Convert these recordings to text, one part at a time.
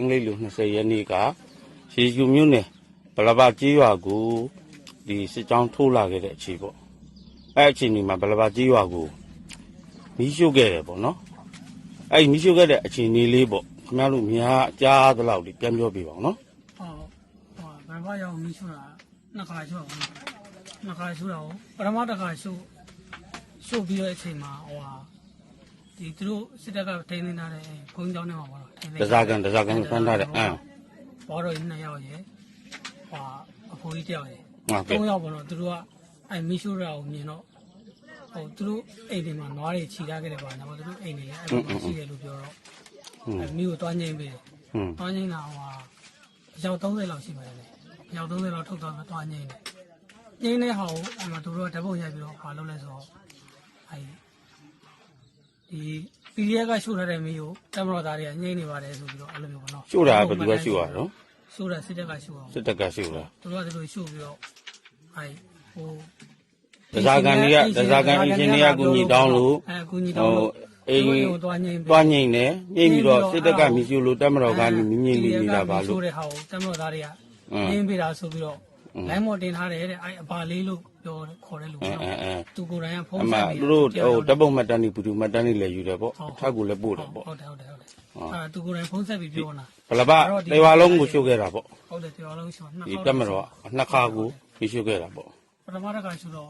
အင်္ဂလိပ်လို20ရက်နေ့ကရေယူမြို့နယ်ဗလဘာကြီးရွာကိုဒီစစ်ကြောင်းထိုးလာခဲ့တဲ့အချိန်ပေါ့အဲ့အချိန်ဒီမှာဗလဘာကြီးရွာကိုမီးရှို့ခဲ့တယ်ပေါ့နော်အဲ့ဒီမီးရှို့ခဲ့တဲ့အချိန်လေးလေးပေါ့ခင်ဗျားတို့များကြားသလောက်လေးပြန်ပြောပြပါအောင်နော်ဟောဟောဘယ်ဘာရောက်မီးရှို့တာနှစ်ခါရှို့တာနှစ်ခါရှို့တာကိုပထမတစ်ခါရှို့ရှို့ပြီးတော့အချိန်မှာဟိုဟာ ဒီသူတို့စစ်တပ်ကထိန်းနေတာတဲ့ဘုန်းကြီးကျောင်းထဲမှာပေါ့ထိန်းတစားကန်တစားကန်ဖမ်းထားတဲ့အမ်ဘောတော့နှစ်ယောက်ရယ်ဟွာအဖိုးကြီးတစ်ယောက်ရယ်ဟုတ်ကဲ့သုံးယောက်ပေါ့နော်သူတို့ကအဲမီးရှို့တာကိုမြင်တော့ဟိုသူတို့အိမ်တွေမှာနွားတွေခြိထားခဲ့တယ်ပါနော်သူတို့အိမ်တွေအဲ့လိုရှိတယ်လို့ပြောတော့ဟွန်းအဲမီးကိုတွားငိမ့်ပေးတယ်ဟွန်းတွားငိမ့်တာဟိုအယောက်30လောက်ရှိပါတယ်လေအယောက်30လောက်ထုတ်သွားပြီးတွားငိမ့်တယ်ငိမ့်တဲ့ဟာကိုအဲ့မှာသူတို့ကဓာတ်ပုံရိုက်ပြီးတော့ဘာလုပ်လဲဆိုတော့အဲဒီ ပီရီယာကရှို့ထားတဲ့မီးကိုတမတော်သားတွေကငိမ့်နေပါတယ်ဆိုပြီးတော့အဲ့လိုမျိုးပေါ့နော်ရှို့တာကဘယ်သူကရှို့ရတော့ရှို့တာစစ်တပ်ကရှို့အောင်စစ်တပ်ကရှို့တာသူတို့ကဒီလိုရှို့ပြီးတော့အဲဟိုတစားကန်တွေကတစားကန်အင်ဂျင်နီယာကူညီတောင်းလို့အဲကူညီတောင်းလို့အိမ်ကိုတွားငိမ့်တွားငိမ့်နေငိမ့်ပြီးတော့စစ်တပ်ကမီးရှို့လို့တက်မတော်ကမြင်းမြင်းလေးနေတာပါလို့ဆိုတဲ့ဟာကိုတမတော်သားတွေကအင်းငင်းပေးတာဆိုပြီးတော့အင်း လိုင်းမော်တင်ထားတယ်တဲ့အဲအပါလေးလို့ပြောခေါ်တယ်လို့ အဲ ပြော အဲအဲ သူကိုယ်တိုင်ကဖုန်း အမ ဆက်ပြီး သူတို့ဟိုတပ်ပုံမှတ်တန်းနေဘူးသူမှတ်တန်းနေလဲယူတယ်ပေါ့ထပ်ကိုလည်းပို့တယ်ပေါ့ ဟုတ်တယ်ဟုတ်တယ်ဟုတ်တယ်အဲသူကိုယ်တိုင်ဖုန်းဆက်ပြီးပြောတာ ဘလဘတေဝါလုံးကိုရှို့ခဲ့တာပေါ့ ဟုတ်တယ်ပြောလုံးရှိမှာနှစ် ဒီ ခေါက် တက်မတော်နှစ်ခါကိုမီးရှို့ခဲ့တာပေါ့ ပထမတစ်ခါဆိုတော့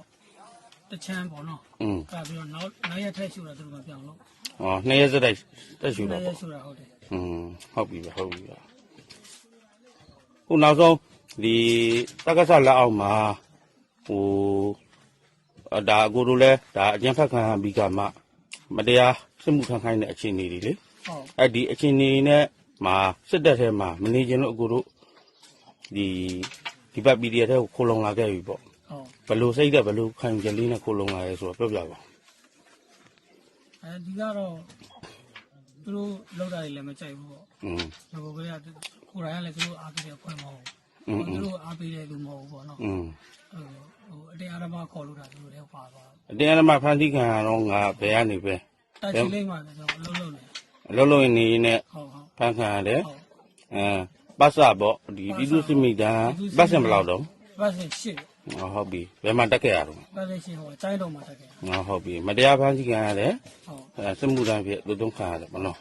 တချမ်းပေါ့နော် อืม ကပြီးတော့နောက်နောက်ရက်ထက်ရှိတာသူတို့ကပြောင်းလို့ ဟောနှစ်ရက်စက်တိုက်တက်ရှိ နော တော့ က်ရ ပေါ့ က်ရှိတာဟုတ်တယ် อืมဟုတ်ပြီပဲဟုတ်ပြီပဲခုနောက်ဆုံး ဒီတက္ကသလက်အောက်မှာဟိုဒါအကိုတို့လဲဒါအကျဉ်းဖက်ခံပြီးကမှမတရားစစ်မှုခံခိုင်းတဲ့အခြေအနေတွေလေအဲ့ဒီအခြေအနေနဲ့မှာစစ်တပ်ထဲမှာမနေခြင်းလို့အကိုတို့ဒီဒီဘက် PDF ထဲကိုခိုးလုံလာခဲ့ပြီပေါ့ဘလို့စိတ်တဲ့ဘလို့ခံကြလေးနဲ့ခိုးလုံလာရဲဆိုတော့ပြောပြပါအဲဒီကတော့သူတို့လောက်တာတွေလည်းမကြိုက်ဘူးပေါ့။အင်း။ဘယ်လိုကလေးကကိုယ်တိုင်ကလည်းသူတို့အားကြည့်ရခွင့်မဟုတ်ဘူး သူတို့အားပေးတဲ့လူမဟုတ်ဘူးပေါ့နော်อืมဟိုဟိုအတင်းအဓမ္မခေါ်လို့တာသူတို့လည်းပါသွားအတင်းအဓမ္မဖန်တီးခံရတော့ငါဘယ်ကနေပဲတက်ချီလေးမှလည်းကျွန်တော်အလုံးလုံးနေအလုံးလုံးနေနေဟုတ်ဟုတ်ဖန်ခံရတယ်ဟုတ်အဲပတ်စပေါ့ဒီပြည်သူစစ်မိသားပတ်စံဘယ်လောက်တော့ဘတ်စင်ရှစ်ဟောဟုတ်ပြီဘယ်မှာတက်ခဲ့ရတော့ဘတ်စင်ရှစ်ဟိုအချိုင်းတော်မှာတက်ခဲ့ဟောဟုတ်ပြီမတရားဖန်တီးခံရတယ်ဟုတ်အဲစစ်မှုထမ်းဖြစ်လူသုံးခံရတယ်မနော်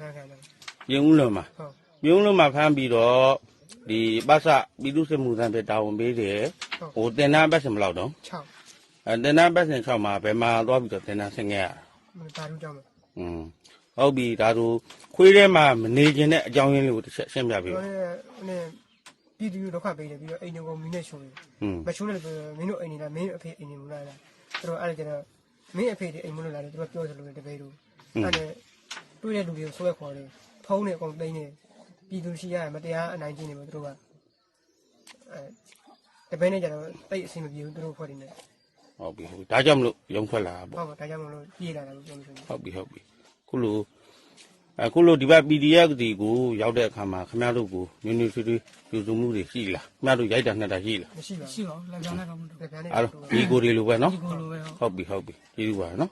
နားခံတယ် ပြင်ဦးလွန်မှာ ဟုတ် ပြင်ဦးလွန်မှာဖမ်းပြီးတော့ဒီပတ်စပြည်သူစစ်မှုထမ်းဖြစ်တာဝန်ပေးတယ်ဟိုတင်တန်းပတ်စံဘယ်လောက်တော့ 6 အဲတင်တန်းပတ်စံ6မှာဘယ်မှာသွားပြီးတော့တင်တန်းဆင်းခဲ့ရတာ မတာရူကြောင်းမှာ อืมဟုတ်ပြီဒါဆိုခွေးထဲမှာမနေခြင်းတဲ့အကြောင်းရင်းလေးကိုတစ်ချက်ရှင်းပြပေး ကျွန် ပါ တော်လည်းပြည်သူဒုက္ခပေးတယ်ပြီးတော့အိမ်တွေကိုမင်းနဲ့ရှုံးတယ် อืม မရှုံးတယ်ဆိုတော့မင်းတို့အိမ်နေလားမင်းအဖေအိမ်နေမလားလားသူတို့အဲ့ဒါကျတော့မင်းအဖေဒီအိမ်မလို့လားသူတို့ပြောစလို့တပည့်တို့အဲ့ဒါ တွေ့တဲ့လူတွေကိုဆွဲခေါ်တယ်ဖုံးနေအကုန်သိမ်းနေပြည်သူရှိရမတရားအနိုင်ကျင့်နေမှာသူတို့ကအဲတပည့်နဲ့ကျတော့တိတ်အဆင်မပြေဘူးသူတို့ဖွဲ့နေတယ်ဟုတ်ပြီဟုတ်ပြီဒါကြောင့်မလို့ရုံထွက်လာတာပေါ့ဟုတ်ပါဒါကြောင့်မလို့ပြေးလာတာလို့ပြောလို့ဆိုရင်ဟုတ်ပြီဟုတ်ပြီခုလိုအခုလိုဒီဘက် PDF ဒီကိုရောက်တဲ့အခါမှာခင်ဗျားတို့ကိုမြူနီစီတီပြုစုမှုတွေရှိလားခင်ဗျားတို့ရိုက်တာနှက်တာရှိလားမရှိပါရှိပါဘူးလက်ကြောင်းနဲ့တော့မတူဘူးဒါပြန်နေအဲ့တော့ဒီကိုတွေလိုပဲနော်ဒီကိုလိုပဲဟုတ်ဟုတ်ပြီဟုတ်ပြီကျေးဇူးပါနော်